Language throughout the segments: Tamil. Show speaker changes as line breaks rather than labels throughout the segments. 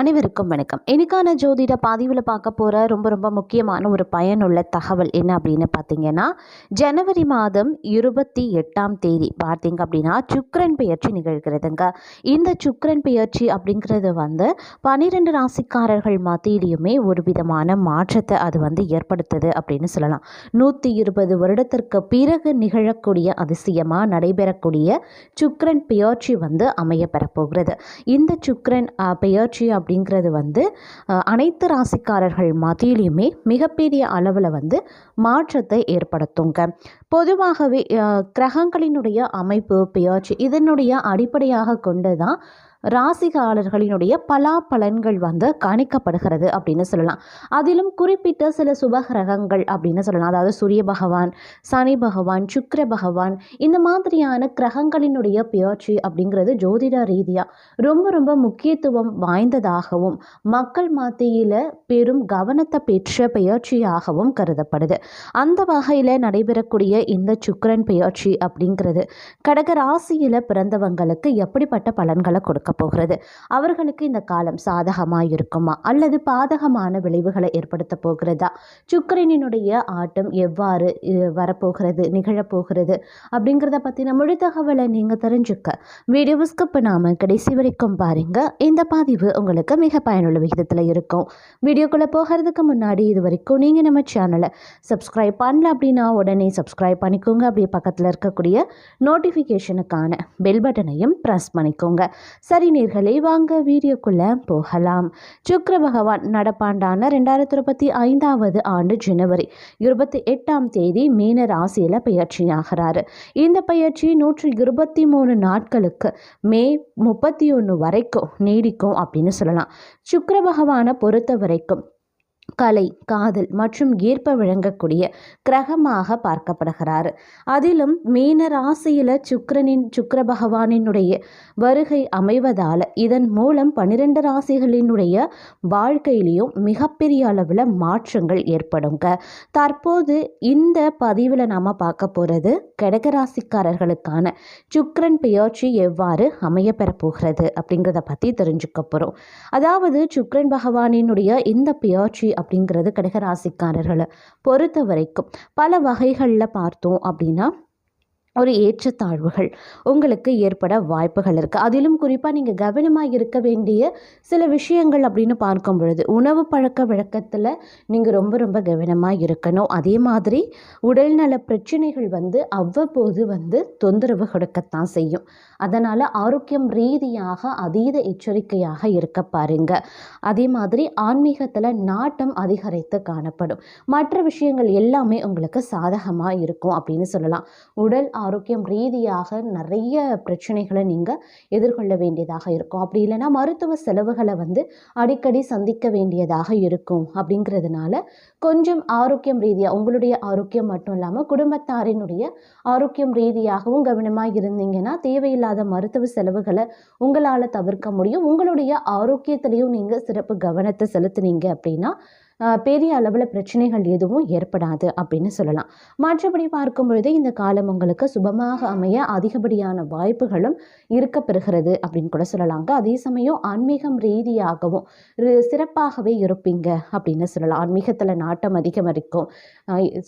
அனைவருக்கும் வணக்கம். எனக்கான ஜோதிட பதிவில் பார்க்க போகிற ரொம்ப ரொம்ப முக்கியமான ஒரு பயனுள்ள தகவல் என்ன அப்படின்னு பார்த்தீங்கன்னா ஜனவரி மாதம் இருபத்தி எட்டாம் தேதி பார்த்தீங்க அப்படின்னா சுக்கரன் பெயர்ச்சி நிகழ்கிறதுங்க. இந்த சுக்கரன் பெயர்ச்சி அப்படிங்கிறது வந்து பன்னிரெண்டு ராசிக்காரர்கள் மத்தியிலையுமே ஒரு விதமான மாற்றத்தை அது வந்து ஏற்படுத்துது அப்படின்னு சொல்லலாம். நூற்றி இருபது வருடத்திற்கு பிறகு நிகழக்கூடிய அதிசயமாக நடைபெறக்கூடிய சுக்கரன் பெயர்ச்சி வந்து அமைய பெறப்போகிறது இந்த சுக்கரன் பெயர்ச்சி அப்படி அப்படிங்கிறது வந்து அஹ், அனைத்து ராசிக்காரர்கள் மத்தியிலையுமே மிகப்பெரிய அளவில் வந்து மாற்றத்தை ஏற்படுத்துங்க. பொதுவாகவே அஹ், கிரகங்களினுடைய அமைப்பு பெயர்ச்சி இதனுடைய அடிப்படையாக கொண்டு தான் ராசிகாரர்களினுடைய பலாபலன்கள் வந்து கணிக்கப்படுகிறது அப்படின்னு சொல்லலாம். அதிலும் குறிப்பிட்ட சில சுப கிரகங்கள் அப்படின்னு சொல்லலாம். அதாவது சூரிய பகவான் சனி பகவான் சுக்கர பகவான் இந்த மாதிரியான கிரகங்களினுடைய பெயர்ச்சி அப்படிங்கிறது ஜோதிட ரீதியாக ரொம்ப ரொம்ப முக்கியத்துவம் வாய்ந்ததாகவும் மக்கள் மத்தியில் பெரும் கவனத்தை பெற்ற பெயர்ச்சியாகவும் கருதப்படுது. அந்த வகையில் நடைபெறக்கூடிய இந்த சுக்கரன் பெயர்ச்சி அப்படிங்கிறது கடக ராசியில் பிறந்தவங்களுக்கு எப்படிப்பட்ட பலன்களை கொடுக்க போகிறது. அவர்களுக்கு இந்த காலம் சாதகமாக இருக்குமா அல்லது பாதகமான விளைவுகளை ஏற்படுத்த போகிறதா? சுக்கரனினுடைய ஆட்டம் எவ்வாறு வரப்போகிறது நிகழப்போகிறது அப்படிங்கிறத பற்றின முழு தகவலை நீங்கள் தெரிஞ்சுக்க. வீடியோ ஸ்கிப் நாம கடைசி வரைக்கும் பாருங்க. இந்த பதிவு உங்களுக்கு மிக பயனுள்ள விகிதத்தில் இருக்கும். வீடியோக்குள்ளே போகிறதுக்கு முன்னாடி இது வரைக்கும் நீங்கள் நம்ம சேனலை சப்ஸ்கிரைப் பண்ணல அப்படின்னா உடனே சப்ஸ்கிரைப் பண்ணிக்கோங்க. அப்படியே பக்கத்தில் இருக்கக்கூடிய நோட்டிஃபிகேஷனுக்கான பெல் பட்டனையும் ப்ரெஸ் பண்ணிக்கோங்க. சரி நேர்களே வாங்க வீடியோக்குள்ளே போகலாம். சுக்கர பகவான் நடப்பாண்டான ரெண்டாயிரத்தி இருபத்தி ஐந்தாவது ஆண்டு ஜனவரி இருபத்தி எட்டாம் தேதி மீன ராசியில் பயிற்சியாகிறாரு. இந்த பயிற்சி நூற்றி இருபத்தி மூணு நாட்களுக்கு மே முப்பத்தி ஒன்று வரைக்கும் நீடிக்கும் அப்படின்னு சொல்லலாம். சுக்கர பகவானை பொறுத்த வரைக்கும் கலை காதல் மற்றும் ஈர்ப்ப விளங்கக்கூடிய கிரகமாக பார்க்கப்படுகிறார். அதிலும் மீன ராசியில் சுக்கிரனின் சுக்கர பகவானினுடைய வருகை அமைவதால் இதன் மூலம் பன்னிரெண்டு ராசிகளினுடைய வாழ்க்கையிலையும் மிகப்பெரிய அளவில் மாற்றங்கள் ஏற்படுங்க. தற்போது இந்த பதிவில் நாம் பார்க்க போகிறது கடகராசிக்காரர்களுக்கான சுக்கரன் பெயர்ச்சி எவ்வாறு அமைய பெறப்போகிறது அப்படிங்கிறத பற்றி தெரிஞ்சுக்க போகிறோம் அதாவது சுக்கரன் பகவானினுடைய இந்த பெயர்ச்சி அப்படிங்கிறது கடகராசிக்காரர்களை பொறுத்த வரைக்கும் பல வகைகளில் பார்த்தோம் அப்படின்னா ஒரு ஏற்றத்தாழ்வுகள் உங்களுக்கு ஏற்பட வாய்ப்புகள் இருக்குது அதிலும் குறிப்பாக நீங்கள் கவனமாக இருக்க வேண்டிய சில விஷயங்கள் அப்படின்னு பார்க்கும் பொழுது உணவு பழக்க வழக்கத்தில் நீங்கள் ரொம்ப ரொம்ப கவனமாக இருக்கணும். அதே மாதிரி உடல்நல பிரச்சனைகள் வந்து அவ்வப்போது வந்து தொந்தரவு கொடுக்கத்தான் செய்யும். அதனால் ஆரோக்கியம் ரீதியாக அதீத எச்சரிக்கையாக இருக்க பாருங்க. அதே மாதிரி ஆன்மீகத்தில் நாட்டம் அதிகரித்து காணப்படும். மற்ற விஷயங்கள் எல்லாமே உங்களுக்கு சாதகமாக இருக்கும் அப்படின்னு சொல்லலாம். உடல் ஆரோக்கியம் ஆரோக்கியம் ரீதியாக நிறைய பிரச்சனைகளை நீங்கள் எதிர்கொள்ள வேண்டியதாக இருக்கும். அப்படி இல்லைன்னா மருத்துவ செலவுகளை வந்து அடிக்கடி சந்திக்க வேண்டியதாக இருக்கும் அப்படிங்கிறதுனால கொஞ்சம் ஆரோக்கியம் ரீதியாக உங்களுடைய ஆரோக்கியம் மட்டும் இல்லாமல் குடும்பத்தாரினுடைய ஆரோக்கியம் ரீதியாகவும் கவனமாக இருந்தீங்கன்னா தேவையில்லாத மருத்துவ செலவுகளை உங்களால் தவிர்க்க முடியும். உங்களுடைய ஆரோக்கியத்திலையும் நீங்கள் சிறப்பு கவனத்தை செலுத்துனீங்க அப்படின்னா பெரிய அளவில் பிரச்சனைகள் எதுவும் ஏற்படாது அப்படின்னு சொல்லலாம். மற்றபடி பார்க்கும் பொழுது இந்த காலம் உங்களுக்கு சுபமாக அமைய அதிகப்படியான வாய்ப்புகளும் இருக்க பெறுகிறது அப்படின்னு கூட சொல்லலாங்க. அதே சமயம் ஆன்மீகம் ரீதியாகவும் சிறப்பாகவே இருப்பீங்க அப்படின்னு சொல்லலாம். ஆன்மீகத்தில் நாட்டம் அதிகம் இருக்கும்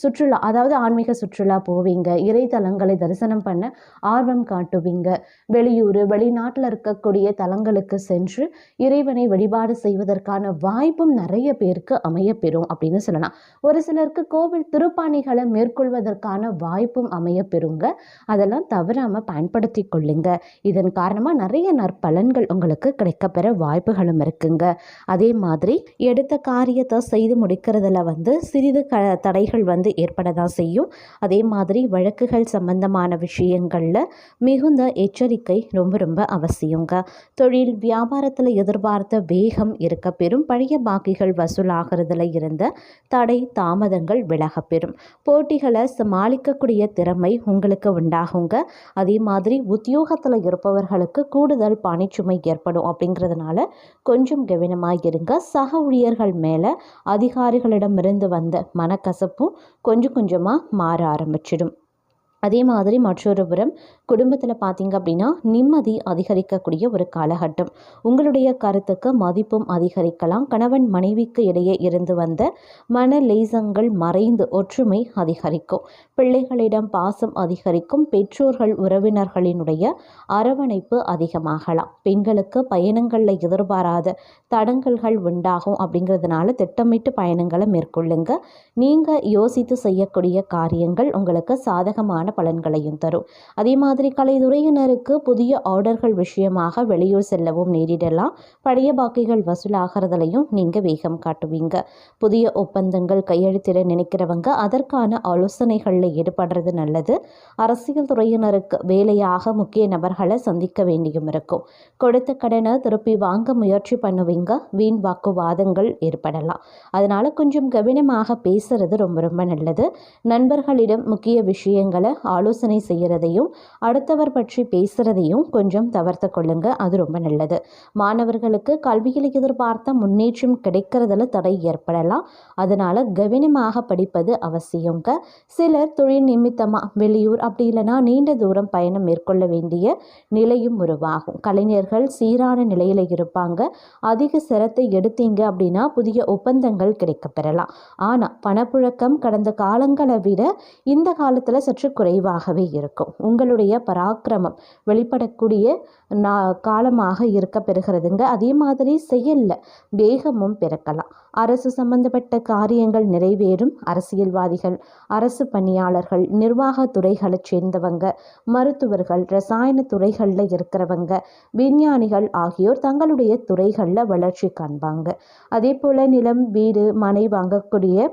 சுற்றுலா அதாவது ஆன்மீக சுற்றுலா போவீங்க. இறைத்தலங்களை தரிசனம் பண்ண ஆர்வம் காட்டுவீங்க. வெளியூர் வெளிநாட்டில் இருக்கக்கூடிய தலங்களுக்கு சென்று இறைவனை வழிபாடு செய்வதற்கான வாய்ப்பும் நிறைய பேருக்கு அமையப்பெறும் அப்படின்னு சொல்லலாம். ஒரு சிலருக்கு கோவில் திருப்பாணிகளை மேற்கொள்வதற்கான வாய்ப்பும் அமையப்பெறுங்க அதெல்லாம் தவறாமல் பயன்படுத்தி கொள்ளுங்க. இதன் காரணமாக நிறைய நற்பலன்கள் உங்களுக்கு கிடைக்கப்பெற வாய்ப்புகளும் இருக்குங்க. அதே மாதிரி எடுத்த காரியத்தை செய்து முடிக்கிறதுல வந்து சிறிது க தடைகள் வந்து ஏற்பட தான் செய்யும். அதே மாதிரி வழக்குகள் சம்பந்தமான விஷயங்களில் மிகுந்த எச்சரிக்கை ரொம்ப ரொம்ப அவசியங்க. தொழில் வியாபாரத்தில் எதிர்பார்த்த வேகம் இருக்க பெறும். பழைய பாக்கிகள் வசூலாகிறது வசூலாகிறதுல இருந்த தடை தாமதங்கள் விலகப்பெறும். போட்டிகளை சமாளிக்கக்கூடிய திறமை உங்களுக்கு உண்டாகுங்க. அதே மாதிரி உத்தியோகத்தில் இருப்பவர்களுக்கு கூடுதல் பணிச்சுமை ஏற்படும் அப்படிங்கிறதுனால கொஞ்சம் கவனமாக இருங்க. சக ஊழியர்கள் மேலே அதிகாரிகளிடமிருந்து வந்த மனக்கசப்பும் கொஞ்சம் கொஞ்சமாக மாற ஆரம்பிச்சிடும். அதே மாதிரி மற்றொரு புறம் குடும்பத்தில் பார்த்தீங்க அப்படின்னா நிம்மதி அதிகரிக்கக்கூடிய ஒரு காலகட்டம். உங்களுடைய கருத்துக்கு மதிப்பும் அதிகரிக்கலாம். கணவன் மனைவிக்கு இடையே இருந்து வந்த மன லேசங்கள் மறைந்து ஒற்றுமை அதிகரிக்கும். பிள்ளைகளிடம் பாசம் அதிகரிக்கும். பெற்றோர்கள் உறவினர்களினுடைய அரவணைப்பு அதிகமாகலாம். பெண்களுக்கு பயணங்களில் எதிர்பாராத தடங்கல்கள் உண்டாகும் அப்படிங்கிறதுனால திட்டமிட்டு பயணங்களை மேற்கொள்ளுங்க. நீங்கள் யோசித்து செய்யக்கூடிய காரியங்கள் உங்களுக்கு சாதகமான பலன்களையும் தரும். அதே மாதிரி கலைத்துறையினருக்கு புதிய ஆர்டர்கள் விஷயமாக வெளியூர் செல்லவும் நேரிடலாம். பழைய பாக்கிகள் வசூலாகிறதுலையும் நீங்கள் வேகம் காட்டுவீங்க. புதிய ஒப்பந்தங்கள் கையெழுத்திட நினைக்கிறவங்க அதற்கான ஆலோசனைகளில் ஈடுபடுறது நல்லது. அரசியல் துறையினருக்கு வேலையாக முக்கிய நபர்களை சந்திக்க வேண்டியும் இருக்கும். கொடுத்த கடனை திருப்பி வாங்க முயற்சி பண்ணுவீங்க. வீண் வாக்குவாதங்கள் ஏற்படலாம். அதனால் கொஞ்சம் கவனமாக பேசுறது ரொம்ப ரொம்ப நல்லது. நண்பர்களிடம் முக்கிய விஷயங்களை ஆலோசனை செய்கிறதையும் அடுத்தவர் பற்றி பேசுகிறதையும் கொஞ்சம் தவிர்த்து கொள்ளுங்க. அது ரொம்ப நல்லது. மாணவர்களுக்கு கல்வியில் எதிர்பார்த்த முன்னேற்றம் கிடைக்கிறதுல தடை ஏற்படலாம். அதனால் கவனமாக படிப்பது அவசியங்க. சிலர் தொழில் நிமித்தமாக வெளியூர் அப்படி இல்லைன்னா நீண்ட தூரம் பயணம் மேற்கொள்ள வேண்டிய நிலையும் உருவாகும். கலைஞர்கள் சீரான நிலையில் இருப்பாங்க. அதிக சிரத்தை எடுத்தீங்க அப்படின்னா புதிய ஒப்பந்தங்கள் கிடைக்கப்பெறலாம். ஆனால் பணப்புழக்கம் கடந்த காலங்களை விட இந்த காலத்தில் சற்று குறைவாகவே இருக்கும். உங்களுடைய பராக்கிரமம் வெளிப்படக்கூடிய நா காலமாக இருக்க பெறுகிறதுங்க அதே மாதிரி செயலில் வேகமும் பிறக்கலாம். அரசு சம்பந்தப்பட்ட காரியங்கள் நிறைவேறும். அரசியல்வாதிகள் அரசு பணியாளர்கள் நிர்வாகத் துறைகளைச் சேர்ந்தவங்க மருத்துவர்கள் ரசாயன துறைகளில் இருக்கிறவங்க விஞ்ஞானிகள் ஆகியோர் தங்களுடைய துறைகளில் வளர்ச்சி காண்பாங்க. அதே போல் நிலம் வீடு மனை வாங்கக்கூடிய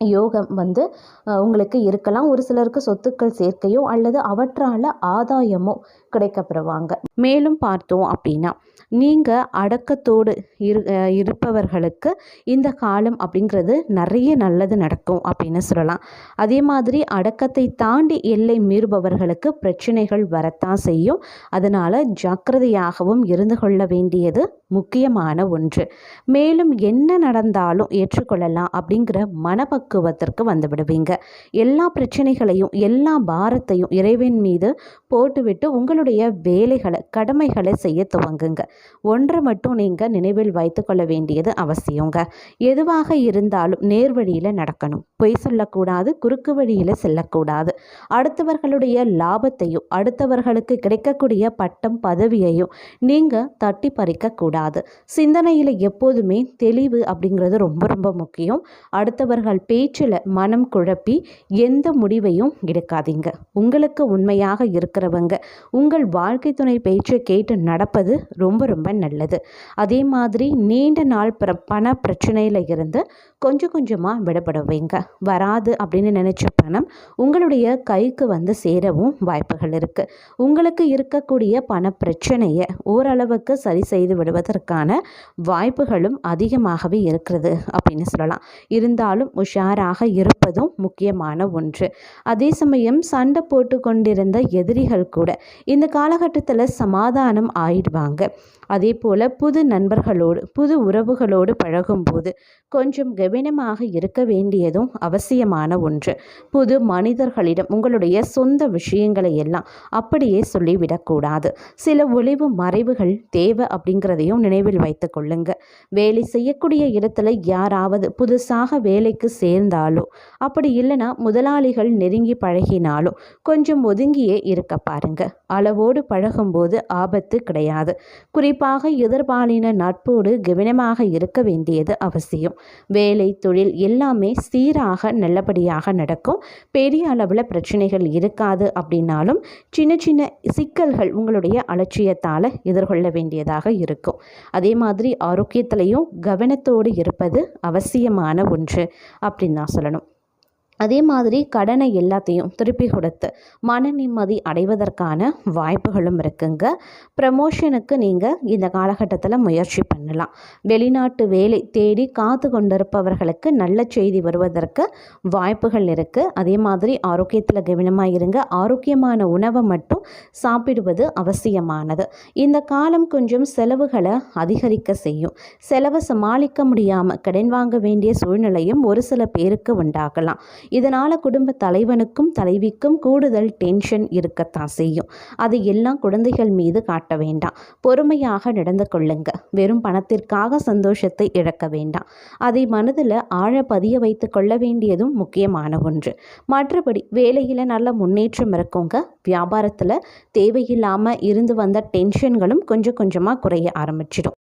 யோகம் வந்து உங்களுக்கு இருக்கலாம். ஒரு சிலருக்கு சொத்துக்கள் சேர்க்கையோ அல்லது அவற்றால் ஆதாயமோ கிடைக்கப்பெறுவாங்க. மேலும் பார்த்தோம் அப்படின்னா நீங்கள் அடக்கத்தோடு இரு இருப்பவர்களுக்கு இந்த காலம் அப்படிங்கிறது நிறைய நல்லது நடக்கும் அப்படின்னு சொல்லலாம். அதே மாதிரி அடக்கத்தை தாண்டி எல்லை மீறுபவர்களுக்கு பிரச்சனைகள் வரத்தான் செய்யும். அதனால் ஜாக்கிரதையாகவும் இருந்து கொள்ள வேண்டியது முக்கியமான ஒன்று. மேலும் என்ன நடந்தாலும் ஏற்றுக்கொள்ளலாம் அப்படிங்கிற மனப்பக்குவத்திற்கு வந்து விடுவீங்க. எல்லா பிரச்சனைகளையும் எல்லா பாரத்தையும் இறைவன் மீது போட்டுவிட்டு உங்களுடைய வேலைகளை கடமைகளை செய்ய துவங்குங்க. ஒன்றை மட்டும் நீங்கள் நினைவில் வைத்து கொள்ள வேண்டியது அவசியங்க. எதுவாக இருந்தாலும் நேர்வழியில் நடக்கணும். பொய் சொல்லக்கூடாது குறுக்கு வழியில் செல்லக்கூடாது. அடுத்தவர்களுடைய லாபத்தையும் அடுத்தவர்களுக்கு கிடைக்கக்கூடிய பட்டம் பதவியையும் நீங்கள் தட்டி பறிக்கக்கூடாது. சிந்தனையில் எப்போதுமே தெளிவு அப்படிங்கிறது ரொம்ப ரொம்ப முக்கியம். அடுத்தவர்கள் பேச்சில் மனம் குழப்பி எந்த முடிவையும் எடுக்காதீங்க. உங்களுக்கு உண்மையாக இருக்கிறவங்க உங்கள் உங்கள் வாழ்க்கை துணை பேச்சை கேட்டு நடப்பது ரொம்ப ரொம்ப நல்லது. அதே மாதிரி நீண்ட நாள் பிர பண பிரச்சனையில் இருந்து கொஞ்சம் கொஞ்சமாக விடப்படுவீங்க வராது அப்படின்னு நினச்ச பணம் உங்களுடைய கைக்கு வந்து சேரவும் வாய்ப்புகள் இருக்குது உங்களுக்கு இருக்கக்கூடிய பண பிரச்சனையை ஓரளவுக்கு சரி செய்து விடுவதற்கான வாய்ப்புகளும் அதிகமாகவே இருக்கிறது அப்படின்னு சொல்லலாம். இருந்தாலும் உஷாராக இருப்பதும் முக்கியமான ஒன்று. அதே சமயம் சண்டை போட்டு கொண்டிருந்த எதிரிகள் கூட இந்த இந்த காலகட்டத்தில் சமாதானம் ஆயிடுவாங்க. அதே போல் புது நண்பர்களோடு புது உறவுகளோடு பழகும்போது கொஞ்சம் கவனமாக இருக்க வேண்டியதும் அவசியமான ஒன்று. புது மனிதர்களிடம் உங்களுடைய சொந்த விஷயங்களை எல்லாம் அப்படியே சொல்லிவிடக்கூடாது சில ஒளிவு மறைவுகள் தேவை அப்படிங்கிறதையும் நினைவில் வைத்து கொள்ளுங்க. வேலை செய்யக்கூடிய இடத்துல யாராவது புதுசாக வேலைக்கு சேர்ந்தாலோ அப்படி இல்லைன்னா முதலாளிகள் நெருங்கி பழகினாலும் கொஞ்சம் ஒதுங்கியே இருக்க பாருங்க. அளவோடு பழகும்போது ஆபத்து கிடையாது. குறிப்பாக எதிர்பாலின நட்போடு கவனமாக இருக்க வேண்டியது அவசியம். வேலை தொழில் எல்லாமே சீராக நல்லபடியாக நடக்கும். பெரிய அளவில் பிரச்சனைகள் இருக்காது அப்படின்னாலும் சின்ன சின்ன சிக்கல்கள் உங்களுடைய அலட்சியத்தால் எதிர்கொள்ள வேண்டியதாக இருக்கும். அதே மாதிரி ஆரோக்கியத்திலையும் கவனத்தோடு இருப்பது அவசியமான ஒன்று அப்படின்னு தான் சொல்லணும். அதே மாதிரி கடனை எல்லாத்தையும் திருப்பி கொடுத்து மன நிம்மதி அடைவதற்கான வாய்ப்புகளும் இருக்குங்க. ப்ரமோஷனுக்கு நீங்கள் இந்த காலகட்டத்தில் முயற்சி பண்ணலாம். வெளிநாட்டு வேலை தேடி காத்து கொண்டிருப்பவர்களுக்கு நல்ல செய்தி வருவதற்கு வாய்ப்புகள் இருக்குது அதே மாதிரி ஆரோக்கியத்தில் கவனமாக இருங்க. ஆரோக்கியமான உணவை மட்டும் சாப்பிடுவது அவசியமானது. இந்த காலம் கொஞ்சம் செலவுகளை அதிகரிக்க செய்யும். செலவை சமாளிக்க முடியாமல் கடன் வாங்க வேண்டிய சூழ்நிலையும் ஒரு சில பேருக்கு உண்டாகலாம். இதனால் குடும்ப தலைவனுக்கும் தலைவிக்கும் கூடுதல் டென்ஷன் இருக்கத்தான் செய்யும். அது எல்லாம் குழந்தைகள் மீது காட்ட வேண்டாம். பொறுமையாக நடந்து கொள்ளுங்க. வெறும் பணத்திற்காக சந்தோஷத்தை இழக்க வேண்டாம். அதை மனதில் ஆழ பதிய வைத்து கொள்ள வேண்டியதும் முக்கியமான ஒன்று. மற்றபடி வேலையில் நல்ல முன்னேற்றம் இருக்குங்க. வியாபாரத்தில் தேவையில்லாமல் இருந்து வந்த டென்ஷன்களும் கொஞ்சம் கொஞ்சமாக குறைய ஆரம்பிச்சிடும்.